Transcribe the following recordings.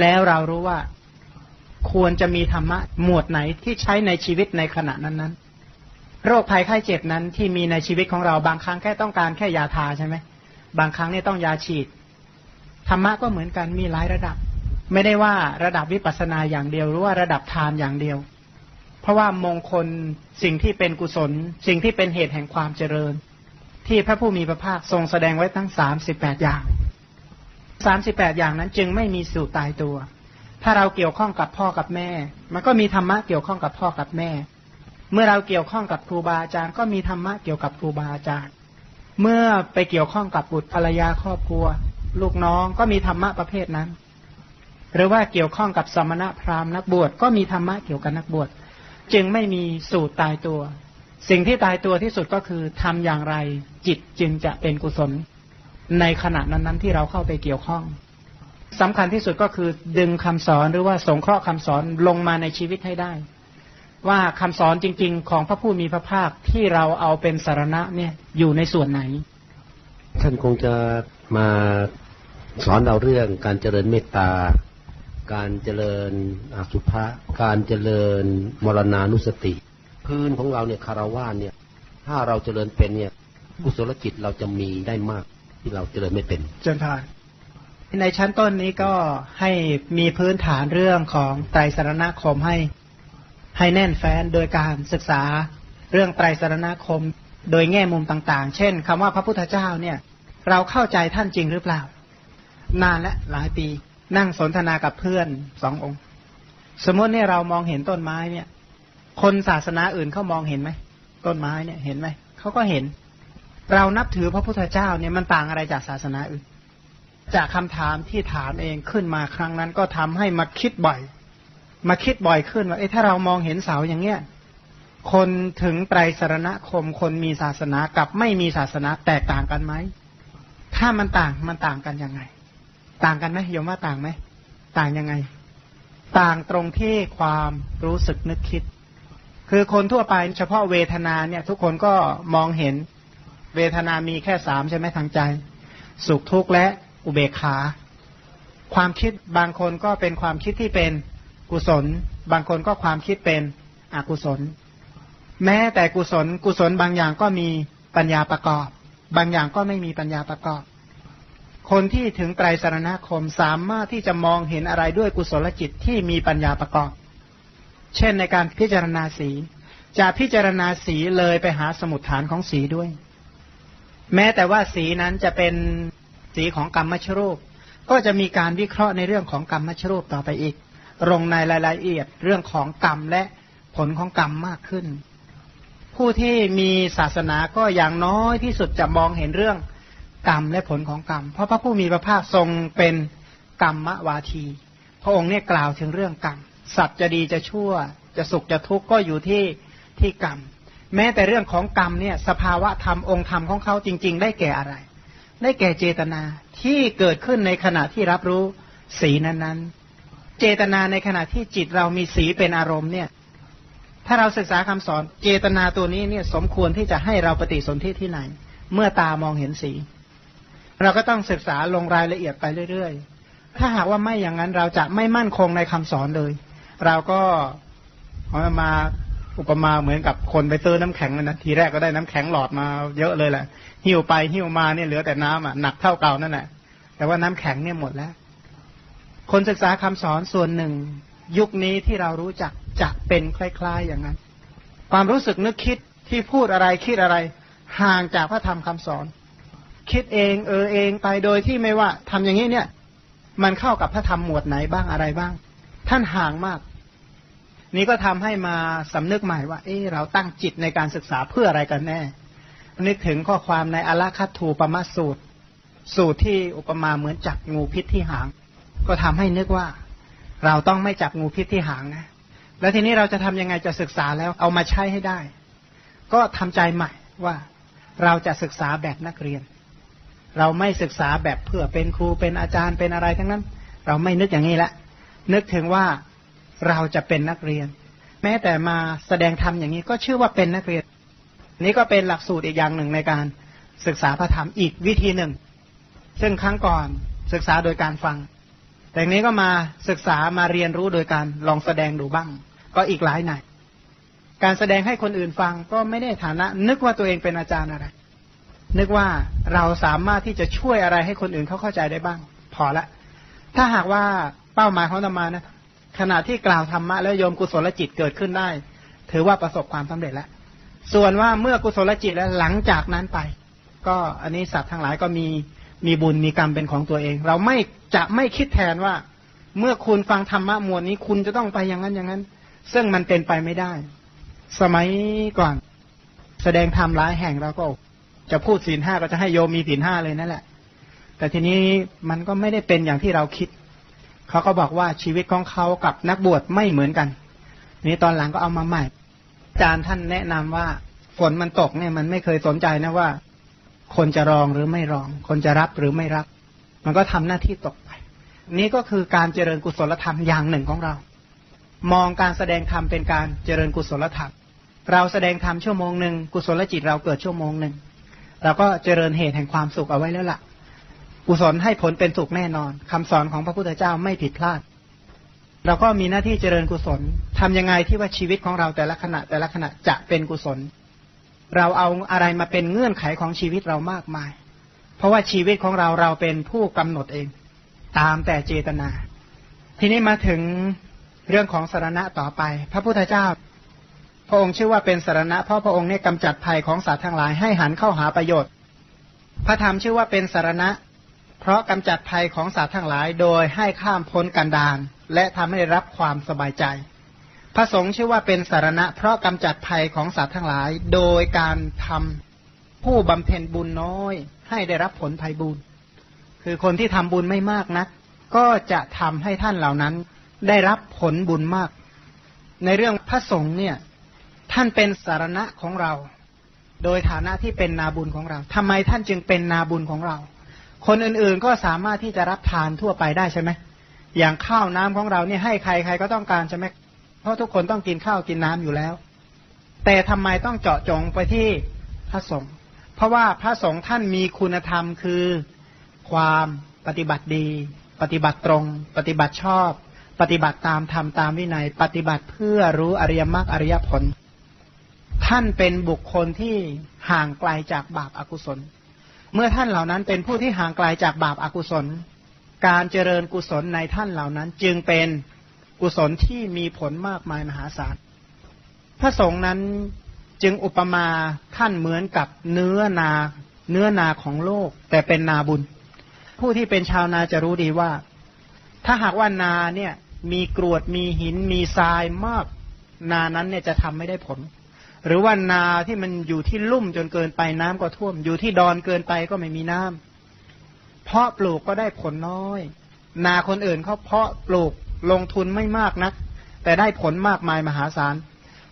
แล้วเรารู้ว่าควรจะมีธรรมะหมวดไหนที่ใช้ในชีวิตในขณะนั้นๆ โรคภัยไข้เจ็บนั้นที่มีในชีวิตของเราบางครั้งแค่ต้องการแค่ยาทาใช่ไหมบางครั้งนี่ต้องยาฉีด ธรรมะก็เหมือนกันมีหลายระดับ ไม่ได้ว่าระดับวิปัสสนาอย่างเดียว หรือว่าระดับทานอย่างเดียว เพราะว่ามงคลสิ่งที่เป็นกุศล สิ่งที่เป็นเหตุแห่งความเจริญ ที่พระผู้มีพระภาคทรงแสดงไว้ทั้งสามสิบแปดอย่าง สามสิบแปดอย่างนั้นจึงไม่มีสู่ตายตัว ถ้าเราเกี่ยวข้องกับพ่อกับแม่ มันก็มีธรรมะเกี่ยวข้องกับพ่อกับแม่ เมื่อเราเกี่ยวข้องกับครูบาอาจารย์ ก็มีธรรมะเกี่ยวกับครูบาอาจารย์ เมื่อไปเกี่ยวข้องกับบุตรภรรยาครอบครัว ลูกน้องก็มีธรรมะประเภทนั้น หรือว่าเกี่ยวข้องกับสมณะพราหมณ์นักบวชก็มีธรรมะเกี่ยวกับนักบวช จึงไม่มีสูตรตายตัว สิ่งที่ตายตัวที่สุดก็คือทำอย่างไร จิตจึงจะเป็นกุศล ในขณะนั้นๆที่เราเข้าไปเกี่ยวข้องสำคัญที่สุดก็คือดึงคำสอนหรือว่าสงเคราะห์คำสอนลงมาในชีวิตให้ได้ ว่าคำสอนจริง ๆ ของพระผู้มีพระภาคที่เราเอาเป็นสารณะเนี่ยอยู่ในส่วนไหน ท่านคงจะมาสอนเราเรื่องการเจริญเมตตา การเจริญอสุภะการเจริญมรณานุสติ พื้นของเราเนี่ยคารวะเนี่ย ถ้าเราเจริญเป็นเนี่ยกุศลจิตเราจะมีได้มาก ที่เราเจริญไม่เป็นเจนทานในชั้นต้นนี้ก็ให้มีพื้นฐานเรื่องของไตรสรณคมให้ให้แน่นแฟ้นโดยการศึกษาเรื่องไตรสรณคมโดยแง่มุมต่างๆ เช่นคำว่าพระพุทธเจ้าเนี่ย เราเข้าใจท่านจริงหรือเปล่า นานและหลายปีนั่งสนทนากับเพื่อนสององค์ สมมติเนี่ยเรามองเห็นต้นไม้เนี่ย คนศาสนาอื่นเขามองเห็นไหมต้นไม้เนี่ยเห็นไหมเขาก็เห็น เรานับถือพระพุทธเจ้าเนี่ยมันต่างอะไรจากศาสนาอื่น จากคำถามที่ถามเองขึ้นมาครั้งนั้นก็ทำให้มาคิดบ่อย มาคิดบ่อยขึ้นว่าเอ้ถ้าเรามองเห็นเสาอย่างเงี้ยคนถึงไตรสรณคมคนมีศาสนากับไม่มีศาสนาแตกต่างกันไหม ถ้ามันต่างมันต่างกันยังไง ต่างกันไหมโยมว่าต่างไหม ต่างยังไง ต่างตรงที่ความรู้สึกนึกคิด คือคนทั่วไปเฉพาะเวทนาเนี่ย ทุกคนก็มองเห็น เวทนามีแค่สามใช่ไหมทางใจ สุขทุกข์และอุเบกขา ความคิดบางคนก็เป็นความคิดที่เป็นกุศล บางคนก็ความคิดเป็นอกุศล แม้แต่กุศลกุศลบางอย่างก็มีปัญญาประกอบ บางอย่างก็ไม่มีปัญญาประกอบ คนที่ถึงไตรสารณคมสามารถที่จะมองเห็นอะไรด้วยกุศลจิตที่มีปัญญาประกอบ เช่นในการพิจารณาสีจะพิจารณาสีเลยไปหาสมุดฐานของสีด้วย แม้แต่ว่าสีนั้นจะเป็นสีของกรรมมชรูป ก็จะมีการวิเคราะห์ในเรื่องของกรรมมชรูปต่อไปอีกลงในรายละเอียดเรื่องของกรรมและผลของกรรมมากขึ้น ผู้ที่มีศาสนาก็อย่างน้อยที่สุดจะมองเห็นเรื่องกรรมและผลของกรรม เพราะพระผู้มีพระภาคทรงเป็นกรรมวาที พระองค์เนี่ยกล่าวถึงเรื่องกรรม สัตว์จะดีจะชั่ว จะสุขจะทุกข์ก็อยู่ที่ที่กรรม แม้แต่เรื่องของกรรมเนี่ยสภาวะธรรมองค์ธรรมของเขาจริง ๆ ได้แก่อะไร ได้แก่เจตนาที่เกิดขึ้นในขณะที่รับรู้สีนั้นๆ เจตนาในขณะที่จิตเรามีสีเป็นอารมณ์เนี่ยถ้าเราศึกษาคำสอนเจตนาตัวนี้เนี่ยสมควรที่จะให้เราปฏิสนธิที่ไหน เมื่อตามองเห็นสี เราก็ต้องศึกษาลงรายละเอียดไปเรื่อยๆ ถ้าหากว่าไม่อย่างนั้นเราจะไม่มั่นคงในคำสอนเลย เราก็ามา อุปมาเหมือนกับคนไปซื้อน้ำแข็งนะทีแรกก็ได้น้ำแข็งหลอดมาเยอะเลยแหละหิวไปหิวมาเนี่ยเหลือแต่น้ำอะหนักเท่าเก่านั่นแหละแต่ว่าน้ำแข็งเนี่ยหมดแล้ว คนศึกษาคำสอนส่วนหนึ่ง ยุคนี้ที่เรารู้จักจะเป็นคล้ายๆอย่างนั้น ความรู้สึกนึกคิดที่พูดอะไรคิดอะไร ห่างจากพระธรรมคำสอน คิดเองเออเองไปโดยที่ไม่ว่าทำอย่างนี้เนี่ย มันเข้ากับพระธรรมหมวดไหนบ้างอะไรบ้าง ท่านห่างมาก นี่ก็ทำให้มาสำนึกใหม่ว่า เออเราตั้งจิตในการศึกษาเพื่ออะไรกันแน่ นึกถึงข้อความในอลาคัตถูปมาสูตร สูตรที่อุปมาเหมือนจับงูพิษที่หาง ก็ทำให้นึกว่า เราต้องไม่จับงูพิษที่หางนะ แล้วทีนี้เราจะทำยังไงจะศึกษาแล้วเอามาใช้ให้ได้ ก็ทำใจใหม่ว่าเราจะศึกษาแบบนักเรียน เราไม่ศึกษาแบบเพื่อเป็นครูเป็นอาจารย์เป็นอะไรทั้งนั้น เราไม่นึกอย่างนี้ละนึกถึงว่า เราจะเป็นนักเรียน แม้แต่มาแสดงธรรมอย่างนี้ก็ชื่อว่าเป็นนักเรียน นี่ก็เป็นหลักสูตรอีกอย่างหนึ่งในการศึกษาพระธรรมอีกวิธีหนึ่ง ซึ่งครั้งก่อนศึกษาโดยการฟัง แต่นี้ก็มาศึกษามาเรียนรู้โดยการลองแสดงดูบ้าง ก็อีกหลายหน่การแสดงให้คนอื่นฟังก็ไม่ได้ฐานะ นึกว่าตัวเองเป็นอาจารย์อะไร นึกว่าเราสามารถที่จะช่วยอะไรให้คนอื่นเขาเข้าใจได้บ้าง พอละ ถ้าหากว่าเป้าหมายของธรรมานะ ขณะที่กล่าวธรรมะแล้วโยมกุศลจิตเกิดขึ้นได้ ถือว่าประสบความสำเร็จแล้ว ส่วนว่าเมื่อกุศลจิตแล้วหลังจากนั้นไป ก็อันนี้สัตว์ทั้งหลายก็มีมีบุญมีกรรมเป็นของตัวเอง เราไม่จะไม่คิดแทนว่า เมื่อคุณฟังธรรมะมวลนี้คุณจะต้องไปอย่างนั้นอย่างนั้น ซึ่งมันเป็นไปไม่ได้ สมัยก่อน แสดงธรรมร้ายแห่งเราก็ จะพูดศีลห้าก็จะให้โยมมีศีลห้าเลยนั่นแหละ แต่ทีนี้มันก็ไม่ได้เป็นอย่างที่เราคิด เขาก็บอกว่าชีวิตของเขากับนักบวชไม่เหมือนกัน นี้ตอนหลังก็เอามาใหม่อาจารย์ท่านแนะนำว่าฝนมันตกเนี่ยมันไม่เคยสนใจนะว่า คนจะรองหรือไม่รอง คนจะรับหรือไม่รับ มันก็ทำหน้าที่ตกไป นี้ก็คือการเจริญกุศลธรรมอย่างหนึ่งของเรา มองการแสดงธรรมเป็นการเจริญกุศลธรรม เราแสดงธรรมชั่วโมงหนึ่งกุศลจิตเราเกิดชั่วโมงหนึ่งเราก็เจริญเหตุแห่งความสุขเอาไว้แล้วละ่ะ กุศลให้ผลเป็นสุขแน่นอนคำสอนของพระพุทธเจ้าไม่ผิดพลาด เราก็มีหน้าที่เจริญกุศลทำยังไงที่ว่าชีวิตของเราแต่ละขณะแต่ละขณะจะเป็นกุศล เราเอาอะไรมาเป็นเงื่อนไขของชีวิตเรามากมาย เพราะว่าชีวิตของเราเราเป็นผู้กำหนดเอง ตามแต่เจตนา ทีนี้มาถึงเรื่องของสารณะต่อไป พระพุทธเจ้า พระองค์ชื่อว่าเป็นสารณะเพราะพระองค์เนี่ยกำจัดภัยของสัตว์ทั้งหลายให้หันเข้าหาประโยชน์ พระธรรมชื่อว่าเป็นสารณะ เพราะกำจัดภัยของสัตว์ทั้งหลาย โดยให้ข้ามพ้นกันดานและทำให้รับความสบายใจ พระสงฆ์ชื่อว่าเป็นสารณะ เพราะกำจัดภัยของสัตว์ทั้งหลาย โดยการทำผู้บำเพ็ญบุญน้อย ให้ได้รับผลภัยบุญ คือคนที่ทำบุญไม่มากนัก ก็จะทำให้ท่านเหล่านั้น ได้รับผลบุญมาก ในเรื่องพระสงฆ์เนี่ยท่านเป็นสารณะของเรา โดยฐานะที่เป็นนาบุญของเราทำไมท่านจึงเป็นนาบุญของเรา คนอื่นๆก็สามารถที่จะรับทานทั่วไปได้ใช่ไหมอย่างข้าวน้ำของเราเนี่ยให้ใครใครก็ต้องการใช่ไหมเพราะทุกคนต้องกินข้าวกินน้ำอยู่แล้ว แต่ทำไมต้องเจาะจงไปที่พระสงฆ์เพราะว่าพระสงฆ์ท่านมีคุณธรรมคือความปฏิบัติดี ปฏิบัติตรง ปฏิบัติชอบ ปฏิบัติตามธรรมตามวินัย ปฏิบัติเพื่อรู้อริยมรรคอริยผล ท่านเป็นบุคคลที่ห่างไกลาจากบาปอากุศล เมื่อท่านเหล่านั้นเป็นผู้ที่ห่างไกลาจากบาปอากุศล การเจริญกุศลในท่านเหล่านั้นจึงเป็นกุศลที่มีผลมากมายมหาศาล พระสงฆ์นั้นจึงอุปมาท่านเหมือนกับเนื้อนาเนื้อนาของโลก แต่เป็นนาบุญ ผู้ที่เป็นชาวนาจะรู้ดีว่า ถ้าหากว่านาเนี่ยมีกรวดมีหินมีทรายมาก นานั้นเนี่ยจะทำไม่ได้ผล หรือว่านาที่มันอยู่ที่ลุ่มจนเกินไปน้ำก็ท่วม อยู่ที่ดอนเกินไปก็ไม่มีน้ำเพาะปลูกก็ได้ผลน้อย นาคนอื่นเขาเพาะปลูกลงทุนไม่มากนัก แต่ได้ผลมากมายมหาศาล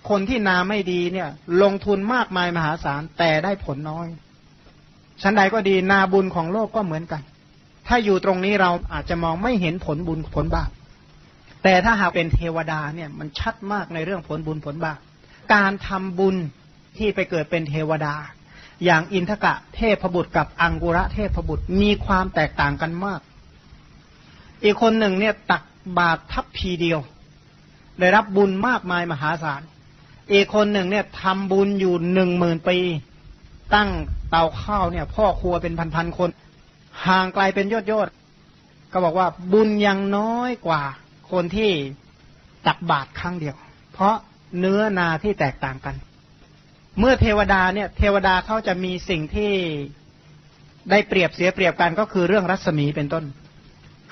คนที่นาไม่ดีเนี่ย ลงทุนมากมายมหาศาลแต่ได้ผลน้อยชั้นใดก็ดีนาบุญของโลกก็เหมือนกัน ถ้าอยู่ตรงนี้เราอาจจะมองไม่เห็นผลบุญผลบาปแต่ถ้าหากเป็นเทวดาเนี่ยมันชัดมากในเรื่องผลบุญผลบาป การทำบุญที่ไปเกิดเป็นเทวดา อย่างอินทกะเทพบุตรกับอังกุระเทพบุตรมีความแตกต่างกันมาก อีกคนหนึ่งเนี่ยตักบาททัพพีเดียว ได้รับบุญมากมายมหาศาลอีกคนหนึ่งเนี่ยทำบุญอยู่หนึ่งหมื่นปี ตั้งเตาข้าวเนี่ย พ่อครัวเป็นพันๆคน ห่างไกลเป็นยอดยอดก็บอกว่าบุญยังน้อยกว่าคนที่ตักบาทครั้งเดียว เพราะ เนื้อนาที่แตกต่างกัน เมื่อเทวดาเนี่ย เทวดาเขาจะมีสิ่งที่ได้เปรียบเสียเปรียบกันก็คือเรื่องรัศมีเป็นต้น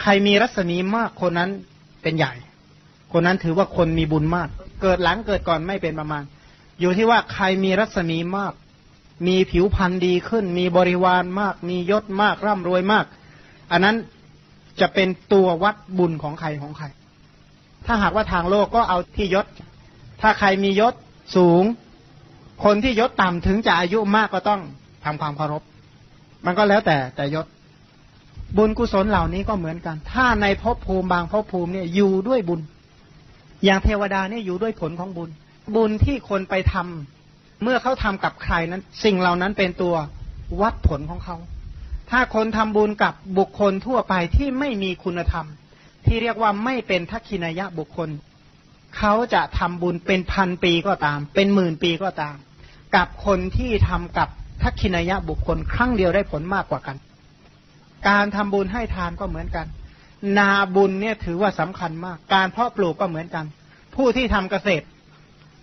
ใครมีรัศมีมากคนนั้นเป็นใหญ่ คนนั้นถือว่าคนมีบุญมาก เกิดหลังเกิดก่อนไม่เป็นประมาณ อยู่ที่ว่าใครมีรัศมีมาก มีผิวพรรณดีขึ้น มีบริวารมาก มียศมากร่ำรวยมาก อันนั้นจะเป็นตัววัดบุญของใครของใคร ถ้าหากว่าทางโลกก็เอาที่ยศ ถ้าใครมียศสูง คนที่ยศต่ำถึงจะอายุมากก็ต้องทำความเคารพ มันก็แล้วแต่แต่ยศ บุญกุศลเหล่านี้ก็เหมือนกัน ถ้าในภพภูมิบางภพภูมิเนี่ยอยู่ด้วยบุญ อย่างเทวดาเนี่ยอยู่ด้วยผลของบุญ บุญที่คนไปทำเมื่อเขาทำกับใครนั้น สิ่งเหล่านั้นเป็นตัววัดผลของเขาถ้าคนทำบุญกับบุคคลทั่วไปที่ไม่มีคุณธรรม ที่เรียกว่าไม่เป็นทักขินายะบุคคล เขาจะทำบุญเป็นพันปีก็ตาม เป็นหมื่นปีก็ตาม กับคนที่ทำกับทักขินายะบุคคลครั้งเดียวได้ผลมากกว่ากัน การทำบุญให้ทานก็เหมือนกัน นาบุญเนี่ยถือว่าสำคัญมาก การเพาะปลูกก็เหมือนกัน ผู้ที่ทำเกษตร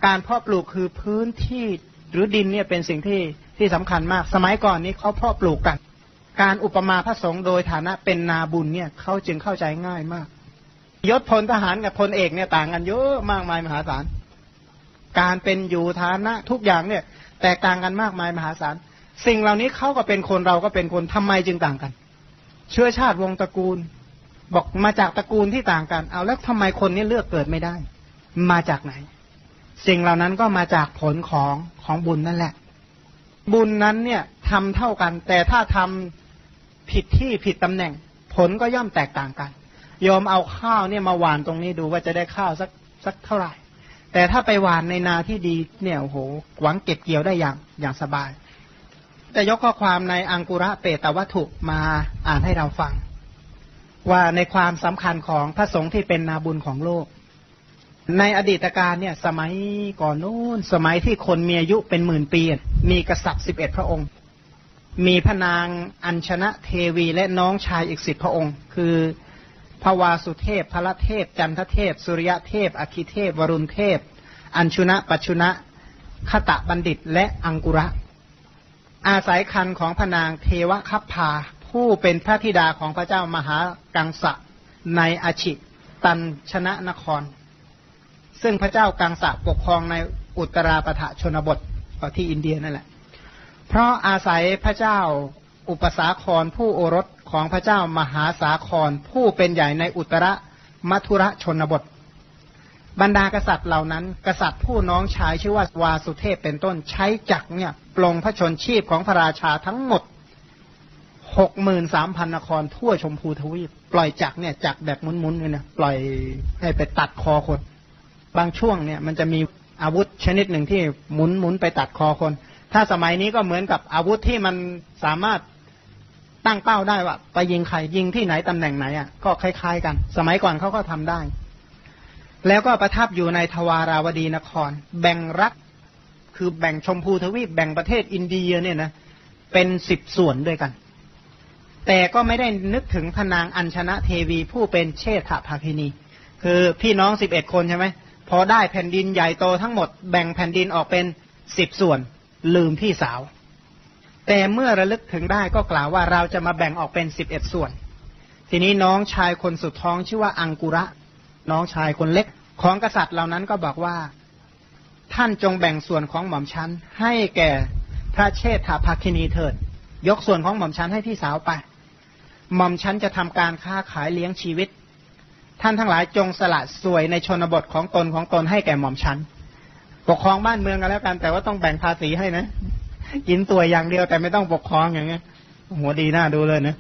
การเพาะปลูกคือพื้นที่หรือดินเนี่ยเป็นสิ่งที่ที่สำคัญมาก สมัยก่อนนี้เขาเพาะปลูกกัน การอุปมาพระสงฆ์โดยฐานะเป็นนาบุญเนี่ยเขาจึงเข้าใจง่ายมาก ยศพลทหารกับพลเอกเนี่ยต่างกันเยอะมากมายมหาศาล การเป็นอยู่ฐานะทุกอย่างเนี่ย แตกต่างกันมากมายมหาศาล สิ่งเหล่านี้เขาก็เป็นคนเราก็เป็นคนทำไมจึงต่างกัน เชื้อชาติวงตระกูล บอกมาจากตระกูลที่ต่างกัน เอาแล้วทำไมคนนี้เลือกเกิดไม่ได้ มาจากไหน สิ่งเหล่านั้นก็มาจากผลของของบุญนั่นแหละ บุญนั้นเนี่ยทำเท่ากัน แต่ถ้าทำผิดที่ผิดตำแหน่ง ผลก็ย่อมแตกต่างกัน ยอมเอาข้าวเนี่ยมาหวานตรงนี้ดูว่าจะได้ข้าวสักสักเท่าไหร่ แต่ถ้าไปหวานในนาที่ดีเนี่ยโหหวังเก็บเกี่ยวได้อย่างอย่างสบาย แต่ยกข้อความในอังกุระเปตวัตถุมาอ่านให้เราฟัง ว่าในความสำคัญของพระสงฆ์ที่เป็นนาบุญของโลก ในอดีตการเนี่ยสมัยก่อนนู้นสมัยที่คนมีอายุเป็นหมื่นปี มีกษัตริย์สิบเอ็ดพระองค์ มีพระนางอัญชนะเทวีและน้องชายอีกสิบพระองค์ คือ พระวาสุเทพพระเทพ จันทเทพ สุริยเทพ อคิเทพ วรุณเทพ อัญชุนะ ปัชุนะขตะบัณฑิต และอังกุระ อาศัยคันของพนางเทวคัพพา ผู้เป็นพระธิดาของพระเจ้ามหากังสะในอาชิตันชนะนคร ซึ่งพระเจ้ากังสะปกครองในอุตราปฐะชนบทที่อินเดียนั่นแหละ เพราะอาศัยพระเจ้าอุปสาครผู้โอรส ของพระเจ้ามหาสาคร ผู้เป็นใหญ่ในอุตรมัทุระชนบท บรรดากษัตริย์เหล่านั้น กษัตริย์ผู้น้องชายชื่อว่าวาสุเทพเป็นต้นใช้จักรเนี่ยปลงพระชนชีพของพระราชาทั้งหมดหกหมื่นสามพันนครทั่วชมพูทวีปปล่อยจักรเนี่ยจักรแบบมุนๆเลยนะปล่อยให้ไปตัดคอคน บางช่วงเนี่ยมันจะมีอาวุธชนิดหนึ่งที่หมุนหมุนไปตัดคอคน ถ้าสมัยนี้ก็เหมือนกับอาวุธที่มันสามารถ ตั้งเป้าได้ว่าไปยิงใครยิงที่ไหนตำแหน่งไหนอะก็คล้ายๆกัน สมัยก่อนเขาก็ทำได้ แล้วก็ประทับอยู่ในทวาราวดีนคร แบ่งรัฐคือแบ่งชมพูทวีปแบ่งประเทศอินเดียเนี่ยนะเป็นสิบส่วนด้วยกัน แต่ก็ไม่ได้นึกถึงพนางอัญชนะเทวีผู้เป็นเชษฐภาคินี คือพี่น้องสิบเอ็ดคนใช่ไหมพอได้แผ่นดินใหญ่โตทั้งหมดแบ่งแผ่นดินออกเป็นสิบส่วน ลืมพี่สาว แต่เมื่อระลึกถึงได้ก็กล่าวว่าเราจะมาแบ่งออกเป็นสิบเอ็ดส่วน ทีนี้น้องชายคนสุดท้องชื่อว่าอังกุระ น้องชายคนเล็กของกษัตริย์เหล่านั้นก็บอกว่า ท่านจงแบ่งส่วนของหม่อมชั้น ให้แก่พระเชษฐาภคินีเถิด ยกส่วนของหม่อมชั้นให้พี่สาวไป หม่อมชั้นจะทำการค้าขายเลี้ยงชีวิต ท่านทั้งหลายจงสละสวยในชนบทของตนของตนให้แก่หม่อมชั้น ปกครองบ้านเมืองกันแล้วกัน แต่ว่าต้องแบ่งภาษีให้นะ กินตัวอย่างเดียวแต่ไม่ต้องปกครองอย่างเงี้ยหัวดีหน้าดูเลยนะ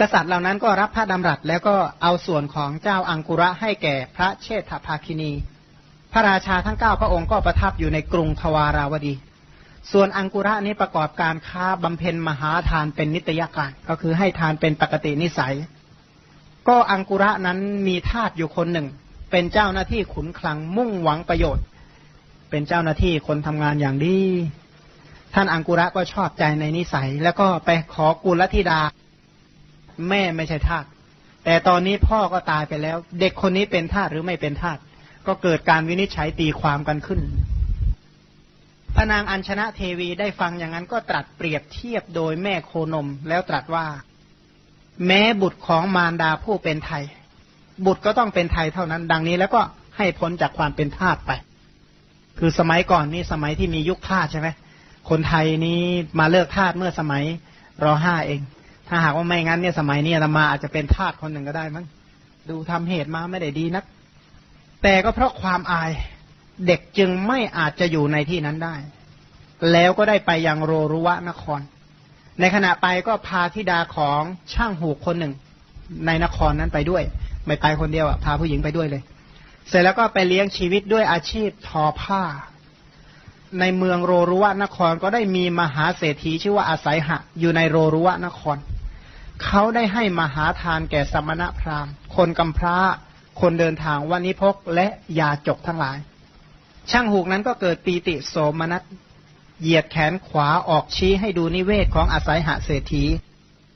กษัตริย์เหล่านั้นก็รับพระดำรัสแล้วก็เอาส่วนของเจ้าอังกุระให้แก่พระเชษฐภาคินี พระราชาทั้งเก้าพระองค์ก็ประทับอยู่ในกรุงทวาราวดี ส่วนอังกุระนี้ประกอบการค้าบำเพ็ญมหาทานเป็นนิตยการ ก็คือให้ทานเป็นปกตินิสัย ก็อังกุระนั้นมีทาสอยู่คนหนึ่ง เป็นเจ้าหน้าที่ขุนคลังมุ่งหวังประโยชน์ เป็นเจ้าหน้าที่คนทำงานอย่างดี ท่านอังกุระก็ชอบใจในนิสัย แล้วก็ไปขอกุลธิดา แม่ไม่ใช่ทาสแต่ตอนนี้พ่อก็ตายไปแล้ว เด็กคนนี้เป็นทาสหรือไม่เป็นทาสก็เกิดการวินิจฉัยตีความกันขึ้นพระนางอัญชนะเทวีได้ฟังอย่างนั้นก็ตรัสเปรียบเทียบโดยแม่โคนม แล้วตรัสว่า แม้บุตรของมารดาผู้เป็นไทย บุตรก็ต้องเป็นไทยเท่านั้น ดังนี้แล้วก็ให้พ้นจากความเป็นทาสไป คือสมัยก่อนนี่สมัยที่มียุคทาสใช่ไหม คนไทยนี้มาเลิกทาสเมื่อสมัยรอห้าเอง ถ้าหากว่าไม่งั้นเนี่ยสมัยนี้ธรรมาอาจจะเป็นทาสคนหนึ่งก็ได้มั้งดูทำเหตุมาไม่ได้ดีนัก แต่ก็เพราะความอายเด็กจึงไม่อาจจะอยู่ในที่นั้นได้ แล้วก็ได้ไปยังโรรุวะนคร ในขณะไปก็พาธิดาของช่างหูกคนหนึ่ง ในนครนั้นไปด้วย ไม่ไปคนเดียวอะพาผู้หญิงไปด้วยเลย เสร็จแล้วก็ไปเลี้ยงชีวิตด้วยอาชีพทอผ้า ในเมืองโรรุวะนครก็ได้มีมหาเศรษฐีชื่อว่าอาศัยหะ อยู่ในโรรุวะนคร เขาได้ให้มหาทานแก่สมณะพราหมณ์ คนกำพร้า คนเดินทางวันนิพกและยาจกทั้งหลาย ช่างหูกนั้นก็เกิดปีติโสมนัสเหยียดแขนขวาออกชี้ให้ดูนิเวศของอาศัยหาเศรษฐี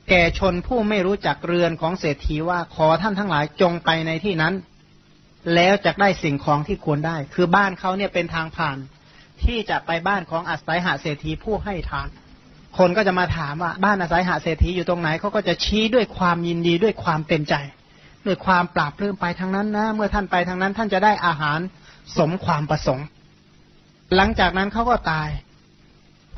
แก่ชนผู้ไม่รู้จักเรือนของเศรษฐีว่าขอท่านทั้งหลายจงไปในที่นั้น แล้วจะได้สิ่งของที่ควรได้ คือบ้านเขาเนี่ยเป็นทางผ่าน ที่จะไปบ้านของอาศัยหาเศรษฐีผู้ให้ทานคนก็จะมาถามว่าบ้านอาศัยหาเศรษฐีอยู่ตรงไหนเขาก็จะชี้ด้วยความยินดีด้วยความเต็มใจ ด้วยความปราบเพิ่มไปทางนั้นนะ เมื่อท่านไปทางนั้นท่านจะได้อาหารสมความประสงค์ หลังจากนั้นเขาก็ตาย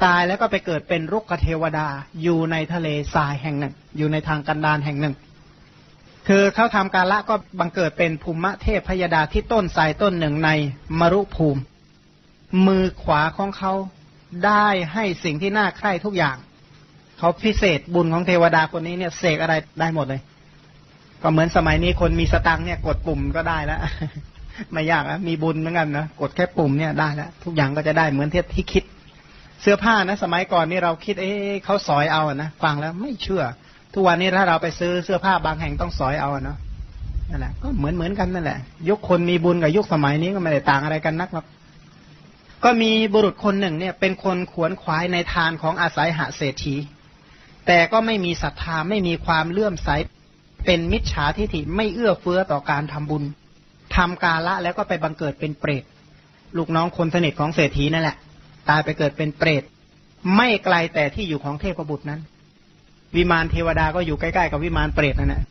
ตายแล้วก็ไปเกิดเป็นรุกขเทวดา อยู่ในทะเลทรายแห่งหนึ่ง อยู่ในทางกันดารแห่งหนึ่ง คือเขาทำการละก็บังเกิดเป็นภูมิเทพพยดาที่ต้นทรายต้นหนึ่งในมรุภูมิ มือขวาของเขาได้ให้สิ่งที่น่าใคร่ทุกอย่าง เขาพิเศษบุญของเทวดาคนนี้เนี่ยเสกอะไรได้หมดเลย ก็เหมือนสมัยนี้คนมีสตังเนี่ยกดปุ่มก็ได้แล้วไม่ยากนะมีบุญเหมือนกันนะกดแค่ปุ่มเนี่ยได้แล้วทุกอย่างก็จะได้เหมือนที่ที่คิด เสื้อผ้านะ สมัยก่อนนี่เราคิด เอ๊ะเขาสอยเอานะฟังแล้วไม่เชื่อ ทุกวันนี้ถ้าเราไปซื้อเสื้อผ้าบางแห่งต้องสอยเอาเนาะนั่นแหละก็เหมือนเหมือนกันนั่นแหละยุคคนมีบุญกับยุคสมัยนี้ก็ไม่ได้ต่างอะไรกันนักหรอก ก็มีบุรุษคนหนึ่งเนี่ยเป็นคนขวนขวายในทานของอาศัยหาเศรษฐี แต่ก็ไม่มีศรัทธาไม่มีความเลื่อมใสเป็นมิจฉาทิฐิไม่เอื้อเฟื้อต่อการทำบุญทำกาละแล้วก็ไปบังเกิดเป็นเปรตลูกน้องคนสนิทของเศรษฐีนั่นแหละ ตายไปเกิดเป็นเปรตไม่ไกลแต่ที่อยู่ของเทพบุตรนั้น วิมานเทวดาก็อยู่ใกล้ๆกับวิมานเปรตนั่นแหละ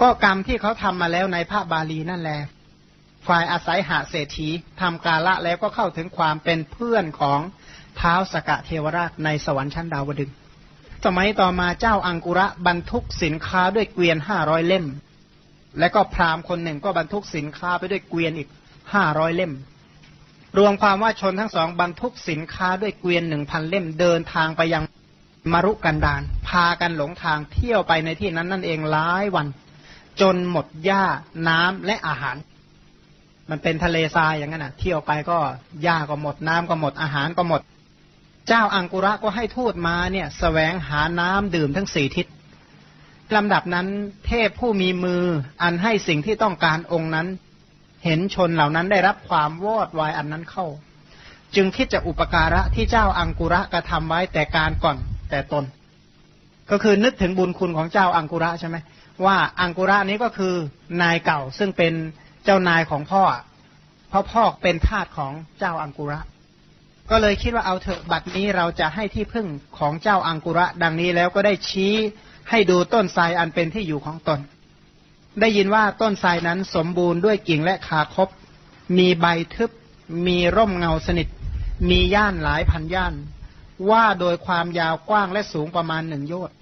ก็กรรมที่เขาทำมาแล้วในพระบาลีนั่นแหละ ฝ่ายอาศัยหาเศรษฐีทำกาละแล้วก็เข้าถึงความเป็นเพื่อนของเท้าสกะเทวราชในสวรรค์ชั้นดาวดึง สมัยต่อมาเจ้าอังกุระบรรทุกสินค้าด้วยเกวียนห้าร้อยเล่ม และก็พราหมณ์คนหนึ่งก็บรรทุกสินค้าไปด้วยเกวียนอีกห้าร้อยเล่ม รวมความว่าชนทั้งสองบรรทุกสินค้าด้วยเกวียนหนึ่งพันเล่มเดินทางไปยังมรุกันดานพากันหลงทางเที่ยวไปในที่นั้นนั่นเองหลายวัน จนหมดหญ้าน้ำและอาหาร มันเป็นทะเลทรายอย่างนั้นนะเที่ยวไปก็หญ้าก็หมดน้ำก็หมดอาหารก็หมด เจ้าอังกุระก็ให้ทูตมาเนี่ยสแสวงหาน้ำดื่มทั้งสี่ทิศลำดับนั้นเทพผู้มีมืออันให้สิ่งที่ต้องการองค์นั้น เห็นชนเหล่านั้นได้รับความวอดวายอันนั้นเข้า จึงคิดจะอุปการะที่เจ้าอังกุระกระทำไว้แต่การก่อนแต่ตน ก็คือนึกถึงบุญคุณของเจ้าอังกุระใช่ไหมว่าอังกุระนี้ก็คือนายเก่าซึ่งเป็น เจ้านายของพ่อเพราะพ่อเป็นทาสของเจ้าอังกุระ ก็เลยคิดว่าเอาเถอะบัดนี้เราจะให้ที่พึ่งของเจ้าอังกุระ ดังนี้แล้วก็ได้ชี้ให้ดูต้นไทรอันเป็นที่อยู่ของตน ได้ยินว่าต้นไทรนั้นสมบูรณ์ด้วยกิ่งและขาคบ มีใบทึบ มีร่มเงาสนิท มีย่านหลายพันย่าน ว่าโดยความยาวกว้างและสูงประมาณหนึ่งโยชน์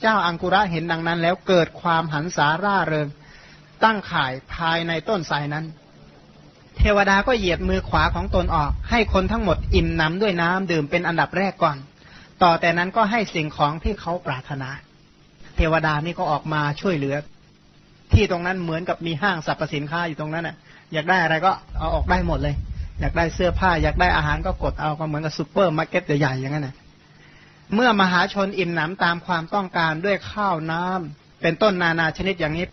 เจ้าอังกุระเห็นดังนั้นแล้วเกิดความหันสาร่าเริง ตั้งข่ายภายในต้นไทรนั้น เทวดาก็เหยียดมือขวาของตนออก ให้คนทั้งหมดอิ่มน้ำด้วยน้ำดื่มเป็นอันดับแรกก่อน ต่อแต่นั้นก็ให้สิ่งของที่เขาปรารถนา เทวดานี่ก็ออกมาช่วยเหลือ ที่ตรงนั้นเหมือนกับมีห้างสรรพสินค้าอยู่ตรงนั้นน่ะ อยากได้อะไรก็เอาออกได้หมดเลย อยากได้เสื้อผ้า อยากได้อาหารก็กดเอาก็เหมือนกับซูเปอร์มาร์เก็ตใหญ่ๆอย่างนั้นน่ะเมื่อมหาชนอิ่มหนำตามความต้องการด้วยข้าวน้ำเป็นต้นนานาชนิดอย่างนี้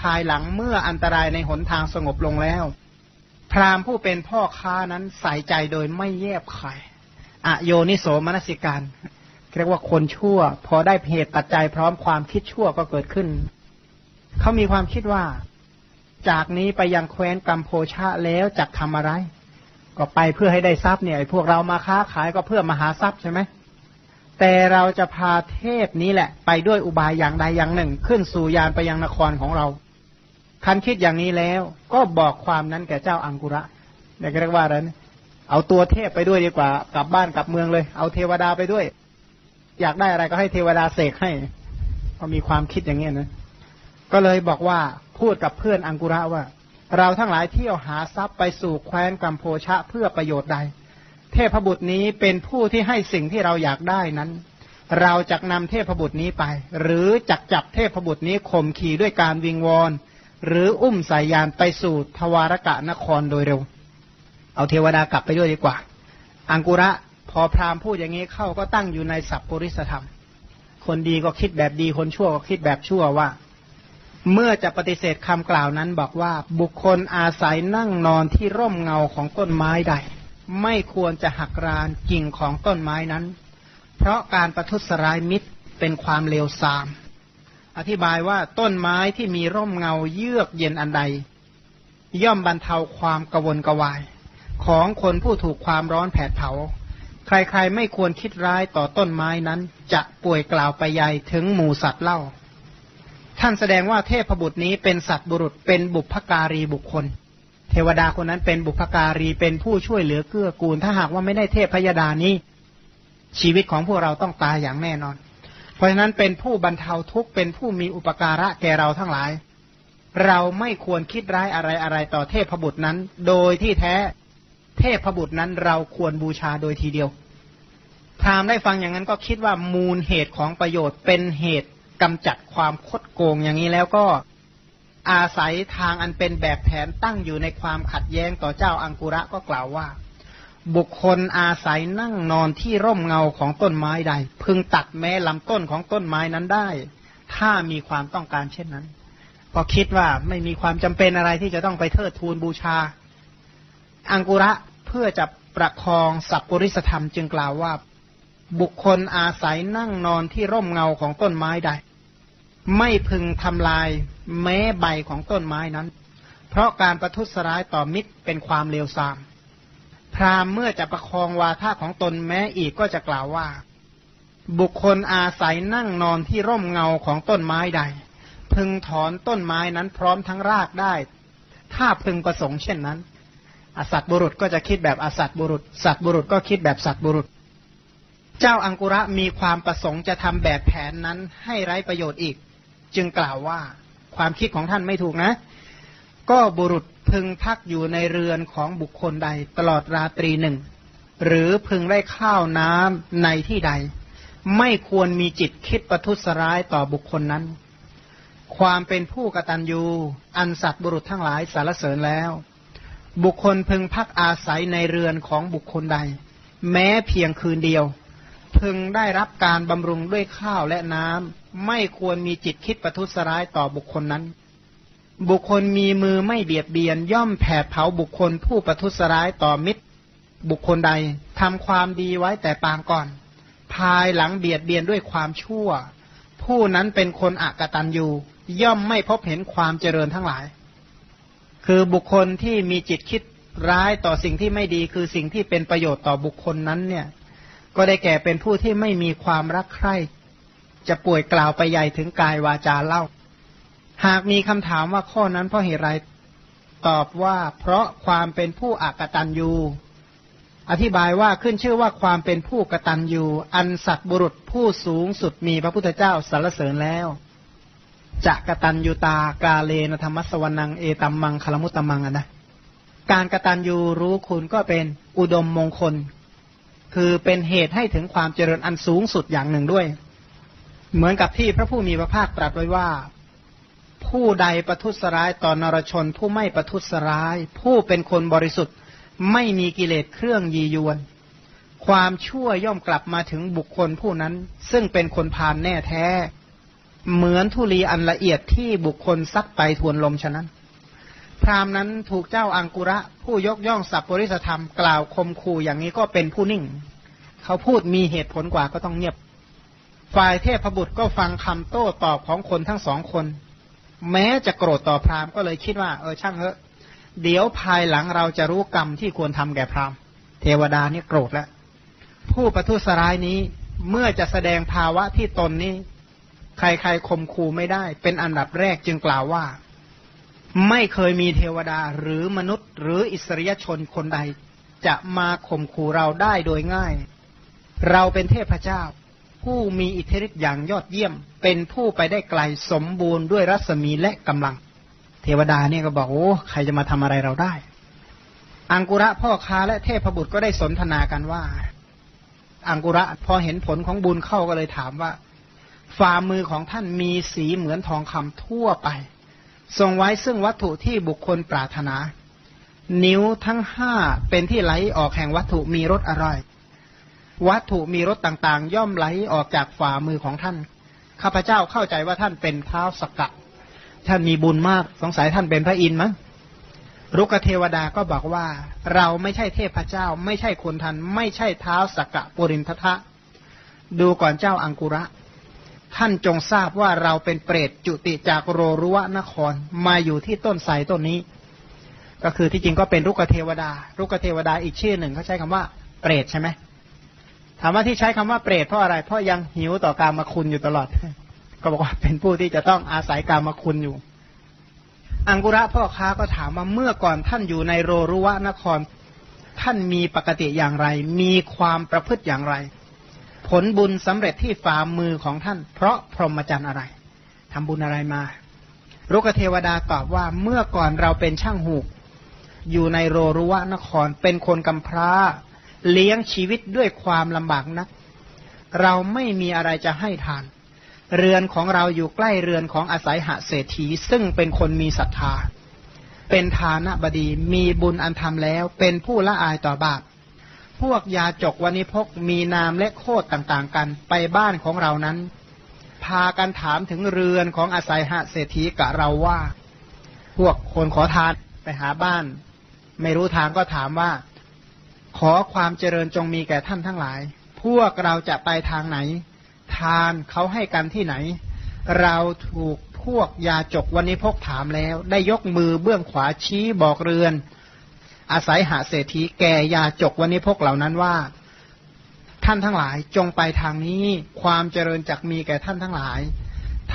ภายหลังเมื่ออันตรายในหนทางสงบลงแล้ว พราหมณ์ผู้เป็นพ่อค้านั้นใส่ใจโดยไม่แยบขายอโยนิโสมนสิการ เรียกว่าคนชั่ว พอได้เหตุปัจจัยพร้อมความคิดชั่วก็เกิดขึ้น เขามีความคิดว่า จากนี้ไปยังแคว้นกัมโพชาแล้วจะทำอะไร ก็ไปเพื่อให้ได้ทรัพย์เนี่ยพวกเรามาค้าขายก็เพื่อมาหาทรัพย์ใช่ไหม แต่เราจะพาเทพนี้แหละ ไปด้วยอุบายอย่างใดอย่างหนึ่ง ขึ้นสู่ยานไปยังนครของเราคันคิดอย่างนี้แล้ว ก็บอกความนั้นแก่เจ้าอังกุระเรียกว่าอะไรนะเอาตัวเทพไปด้วยดีกว่า กลับบ้านกลับเมืองเลย เอาเทวดาไปด้วย อยากได้อะไรก็ให้เทวดาเสกให้ก็มีความคิดอย่างนี้นะก็เลยบอกว่าพูดกับเพื่อนอังกุระว่า เราทั้งหลายเที่ยวหาทรัพย์ไปสู่แคว้นกัมโพชะเพื่อประโยชน์ใด เทพบุตรนี้เป็นผู้ที่ให้สิ่งที่เราอยากได้นั้น เราจะนำเทพบุตรนี้ไป หรือจักจับเทพบุตรนี้ข่มขี่ด้วยการวิงวอนหรืออุ้มสายยานไปสู่ทวารกะนครโดยเร็ว เอาเทวดากลับไปด้วยดีกว่า อังกุระพอพราหมณ์พูดอย่างนี้เข้าก็ตั้งอยู่ในสัพปริสธรรม คนดีก็คิดแบบดีคนชั่วก็คิดแบบชั่วว่า เมื่อจะปฏิเสธคำกล่าวนั้นบอกว่าบุคคลอาศัยนั่งนอนที่ร่มเงาของต้นไม้ใด ไม่ควรจะหักรานกิ่งของต้นไม้นั้น เพราะการประทุษร้ายมิตรเป็นความเลวทราม อธิบายว่าต้นไม้ที่มีร่มเงาเยือกเย็นอันใด ย่อมบรรเทาความกวนกวาย ของคนผู้ถูกความร้อนแผดเผา ใครๆไม่ควรคิดร้ายต่อต้นไม้นั้น จะป่วยกล่าวไปใหญ่ถึงหมูสัตว์เล่า ท่านแสดงว่าเทพบุตรนี้เป็นสัตว์บุรุษเป็นบุพการีบุคคล เทวดาคนนั้นเป็นบุพการีเป็นผู้ช่วยเหลือเกื้อกูล ถ้าหากว่าไม่ได้เทพพยดานี้ ชีวิตของพวกเราต้องตายอย่างแน่นอน เพราะฉะนั้นเป็นผู้บรรเทาทุกข์เป็นผู้มีอุปการะแก่เราทั้งหลาย เราไม่ควรคิดร้ายอะไรอะไรต่อเทพบุตรนั้น โดยที่แท้เทพบุตรนั้นเราควรบูชาโดยทีเดียวพราหมณ์ได้ฟังอย่างนั้นก็คิดว่ามูลเหตุของประโยชน์เป็นเหตุกำจัดความคดโกงอย่างนี้แล้วก็ อาศัยทางอันเป็นแบบแผนตั้งอยู่ในความขัดแย้งต่อเจ้าอังกุระก็กล่าวว่า บุคคลอาศัยนั่งนอนที่ร่มเงาของต้นไม้ใด พึงตัดแม้ลำต้นของต้นไม้นั้นได้ ถ้ามีความต้องการเช่นนั้น ก็คิดว่าไม่มีความจำเป็นอะไรที่จะต้องไปเทิดทูนบูชา อังกุระเพื่อจะประคองสัพปริสธรรมจึงกล่าวว่า บุคคลอาศัยนั่งนอนที่ร่มเงาของต้นไม้ใด ไม่พึงทำลายแม้ใบของต้นไม้นั้น เพราะการประทุษร้ายต่อมิตรเป็นความเลวทราม พราหมณ์เมื่อจะประคองวาทะของตนแม้อีกก็จะกล่าวว่า บุคคลอาศัยนั่งนอนที่ร่มเงาของต้นไม้ใด พึงถอนต้นไม้นั้นพร้อมทั้งรากได้ ถ้าพึงประสงค์เช่นนั้น อสัตบุรุษก็จะคิดแบบอสัตบุรุษ สัตบุรุษก็คิดแบบสัตบุรุษ เจ้าอังกุระมีความประสงค์จะทำแบบแผนนั้นให้ไร้ประโยชน์อีก จึงกล่าวว่าความคิดของท่านไม่ถูกนะ ก็บุรุษพึงพักอยู่ในเรือนของบุคคลใด ตลอดราตรีหนึ่ง หรือพึงได้ข้าวน้ำในที่ใด ไม่ควรมีจิตคิดประทุษร้ายต่อบุคคลนั้น ความเป็นผู้กตัญญูอันสัตว์บุรุษทั้งหลายสารเสริญแล้ว บุคคลพึงพักอาศัยในเรือนของบุคคลใด แม้เพียงคืนเดียว พึงได้รับการบำรุงด้วยข้าวและน้ำ ไม่ควรมีจิตคิดประทุษร้ายต่อบุคคลนั้น บุคคลมีมือไม่เบียดเบียน ย่อมแผดเผาบุคคลผู้ประทุษร้ายต่อมิตร บุคคลใดทำความดีไว้แต่ปางก่อน ภายหลังเบียดเบียนด้วยความชั่ว ผู้นั้นเป็นคนอักตันยูย่อมไม่พบเห็นความเจริญทั้งหลาย คือบุคคลที่มีจิตคิดร้ายต่อสิ่งที่ไม่ดีคือสิ่งที่เป็นประโยชน์ต่อบุคคลนั้นเนี่ย ก็ได้แก่เป็นผู้ที่ไม่มีความรักใคร่ จะป่วยกล่าวไปใหญ่ถึงกายวาจาเล่า หากมีคำถามว่าข้อนั้นเพราะเหตุไรตอบว่าเพราะความเป็นผู้อักตันยูอธิบายว่าขึ้นชื่อว่าความเป็นผู้กตัญญูอันสัตบุรุษผู้สูงสุดมีพระพุทธเจ้าสรรเสริญแล้วจะกตัญญูตากาเลนธรรมสวนังเอตัมมังคลมุตตมังนะการกตัญญูรู้คุณก็เป็นอุดมมงคล คือเป็นเหตุให้ถึงความเจริญอันสูงสุดอย่างหนึ่งด้วย เหมือนกับที่พระผู้มีพระภาคตรัสไว้ว่า ผู้ใดประทุษร้ายต่อนรชน ผู้ไม่ประทุษร้าย ผู้เป็นคนบริสุทธิ์ ไม่มีกิเลสเครื่องยียวน ความชั่วย่อมกลับมาถึงบุคคลผู้นั้น ซึ่งเป็นคนพานแน่แท้ เหมือนธุลีอันละเอียดที่บุคคลซักไปทวนลมฉะนั้น พรามนั้นถูกเจ้าอังกุระ ผู้ยกย่องสัพปริสธรรมกล่าวคมคูอย่างนี้ก็เป็นผู้นิ่ง เขาพูดมีเหตุผลกว่าก็ต้องเงียบ ฝ่ายเทพบุตรก็ฟังคำโต้ตอบของคนทั้งสองคน แม้จะโกรธต่อพราหมณ์ก็เลยคิดว่าเออช่างเถอะ เดี๋ยวภายหลังเราจะรู้กรรมที่ควรทำแก่พราหมณ์ เทวดานี่โกรธแล้ว ผู้ประทุษร้ายนี้เมื่อจะแสดงภาวะที่ตนนี้ ใครๆข่มขู่ไม่ได้ เป็นอันดับแรกจึงกล่าวว่า ไม่เคยมีเทวดาหรือมนุษย์ หรืออิสริยชนคนใด จะมาข่มขู่เราได้โดยง่าย เราเป็นเทพเจ้า ผู้มีอิทธิฤทธิ์อย่างยอดเยี่ยม เป็นผู้ไปได้ไกลสมบูรณ์ด้วยรัศมีและกำลัง เทวดาเนี่ยก็บอกโอ้ใครจะมาทำอะไรเราได้ อังกุระพ่อค้าและเทพบุตรก็ได้สนทนากันว่า อังกุระพอเห็นผลของบุญเข้าก็เลยถามว่าฝ่ามือของท่านมีสีเหมือนทองคำทั่วไป ทรงไว้ซึ่งวัตถุที่บุคคลปรารถนา นิ้วทั้งห้าเป็นที่ไหลออกแห่งวัตถุมีรสอร่อย วัตถุมีรสต่างๆ ย่อมไหลออกจากฝ่ามือของท่าน ข้าพเจ้าเข้าใจว่าท่านเป็นเท้าสกกะ ท่านมีบุญมากสงสัยท่านเป็นพระอินทร์มั้งรุกเทวดาก็บอกว่า เราไม่ใช่เทพเจ้า ไม่ใช่คนทัน ไม่ใช่เท้าสกกะปุรินททะ ดูก่อนเจ้าอังกุระ ท่านจงทราบว่าเราเป็นเปรตจุติจากโรรุวะนครมาอยู่ที่ต้นไทรต้นนี้ ก็คือที่จริงก็เป็นรุกเทวดา รุกเทวดาอีกชื่อหนึ่งเขาใช้คำว่า เปรตใช่ไหม ถามว่าที่ใช้คำว่าเปรตเพราะอะไร เพราะยังหิวต่อการมาคุณอยู่ตลอด ก็บอกว่าเป็นผู้ที่จะต้องอาศัยการมาคุณอยู่ อังกุระพ่อค้าก็ถามว่าเมื่อก่อนท่านอยู่ในโรรุวะนคร ท่านมีปกติอย่างไร มีความประพฤติอย่างไร ผลบุญสำเร็จที่ฝ่ามือของท่าน เพราะพรหมจรรย์อะไรทำบุญอะไรมารุกเทวดาตอบว่าเมื่อก่อนเราเป็นช่างหูก อยู่ในโรรุวะนครเป็นคนกำพร้า เลี้ยงชีวิตด้วยความลำบากนัก เราไม่มีอะไรจะให้ทาน เรือนของเราอยู่ใกล้เรือนของอาศัยหะเศรษฐี ซึ่งเป็นคนมีศรัทธา เป็นทานะบดีมีบุญอันทำแล้ว เป็นผู้ละอายต่อบาปพวกยาจกวันิพกมีนามและโคดต่างๆกันไปบ้านของเรานั้น พากันถามถึงเรือนของอาศัยหะเศรษฐีกะเราว่า พวกคนขอทานไปหาบ้าน ไม่รู้ทางก็ถามว่า ขอความเจริญจงมีแก่ท่านทั้งหลาย พวกเราจะไปทางไหน ทานเขาให้กันที่ไหน เราถูกพวกยาจกวันนี้พกถามแล้ว ได้ยกมือเบื้องขวาชี้บอกเรือน อาศัยหาเศรษฐีแก่ยาจกวันนี้พกเหล่านั้นว่า ท่านทั้งหลายจงไปทางนี้ ความเจริญจักมีแก่ท่านทั้งหลาย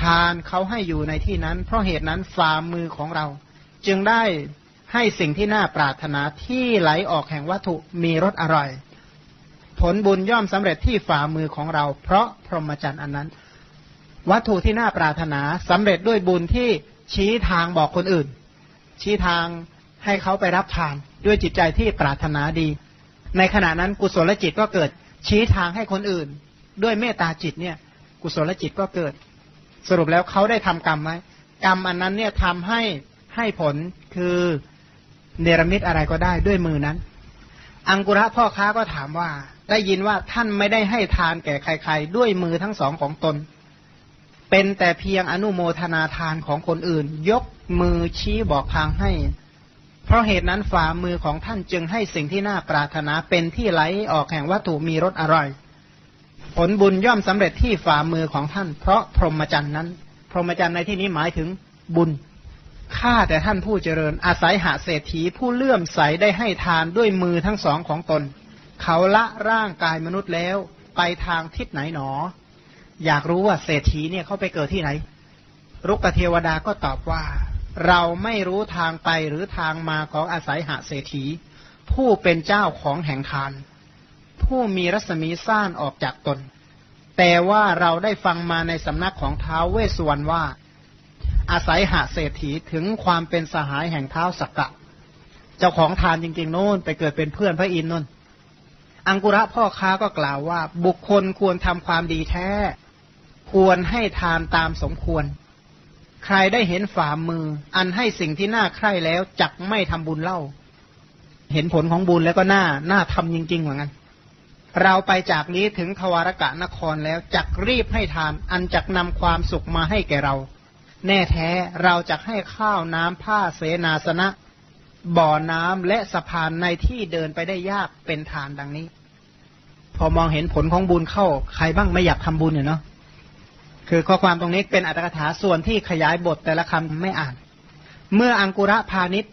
ทานเขาให้อยู่ในที่นั้น เพราะเหตุนั้นฝ่ามือของเรา จึงได้ ให้สิ่งที่น่าปรารถนาที่ไหลออกแห่งวัตถุมีรสอร่อย ผลบุญย่อมสำเร็จที่ฝ่ามือของเรา เพราะพรหมจรรย์อันนั้น วัตถุที่น่าปรารถนาสำเร็จด้วยบุญที่ชี้ทางบอกคนอื่น ชี้ทางให้เขาไปรับทานด้วยจิตใจที่ปรารถนาดี ในขณะนั้นกุศลจิตก็เกิด ชี้ทางให้คนอื่น ด้วยเมตตาจิตเนี่ย กุศลจิตก็เกิด สรุปแล้วเขาได้ทำกรรมไหมกรรมอันนั้นเนี่ยทำให้ให้ผลคือ เนรมิตอะไรก็ได้ด้วยมือนั้น อังกุระพ่อค้าก็ถามว่า ได้ยินว่าท่านไม่ได้ให้ทานแก่ใคร ๆ ด้วยมือทั้งสองของตน เป็นแต่เพียงอนุโมทนาทานของคนอื่น ยกมือชี้บอกทางให้ เพราะเหตุนั้นฝ่ามือของท่านจึงให้สิ่งที่น่าปรารถนาเป็นที่ไหลออกแห่งวัตถุมีรสอร่อย ผลบุญย่อมสำเร็จที่ฝ่ามือของท่าน เพราะพรหมจรรย์นั้น พรหมจรรย์ในที่นี้หมายถึงบุญ ข้าแต่ท่านผู้เจริญ อาศัยหาเศรษฐีผู้เลื่อมใสได้ให้ทานด้วยมือทั้งสองของตน เขาละร่างกายมนุษย์แล้ว ไปทางทิศไหนหนอ อยากรู้ว่าเศรษฐีเนี่ยเขาไปเกิดที่ไหน รุกเทวดาก็ตอบว่า เราไม่รู้ทางไปหรือทางมาของอาศัยหาเศรษฐี ผู้เป็นเจ้าของแห่งทาน ผู้มีรัศมีซ่านออกจากตน แต่ว่าเราได้ฟังมาในสำนักของท้าวเวสสุวรรณว่า อาศัยหาเศรษฐีถึงความเป็นสหายแห่งเท้าสักกะ เจ้าของทานจริงๆโน่นไปเกิดเป็นเพื่อนพระอินทร์น่น อังกุระพ่อค้าก็กล่าวว่าบุคคลควรทำความดีแท้ ควรให้ทานตามสมควร ใครได้เห็นฝ่ามือ อันให้สิ่งที่น่าใคร่แล้วจักไม่ทำบุญเล่า เห็นผลของบุญแล้วก็น่าน่าทำจริงๆเหมือนกันเราไปจากนี้ถึงทวารกะนครแล้วจักรีบให้ทาน อันจักนำความสุขมาให้แก่เรา แน่แท้เราจะให้ข้าวน้ำผ้าเสนาสนะ บ่อน้ำและสะพานในที่เดินไปได้ยากเป็นฐานดังนี้ พอมองเห็นผลของบุญเข้า ใครบ้างไม่อยากทำบุญเนาะคือข้อความตรงนี้เป็นอัตถกถาส่วนที่ขยายบทแต่ละคำไม่อ่าน เมื่ออังกุระพาณิชย์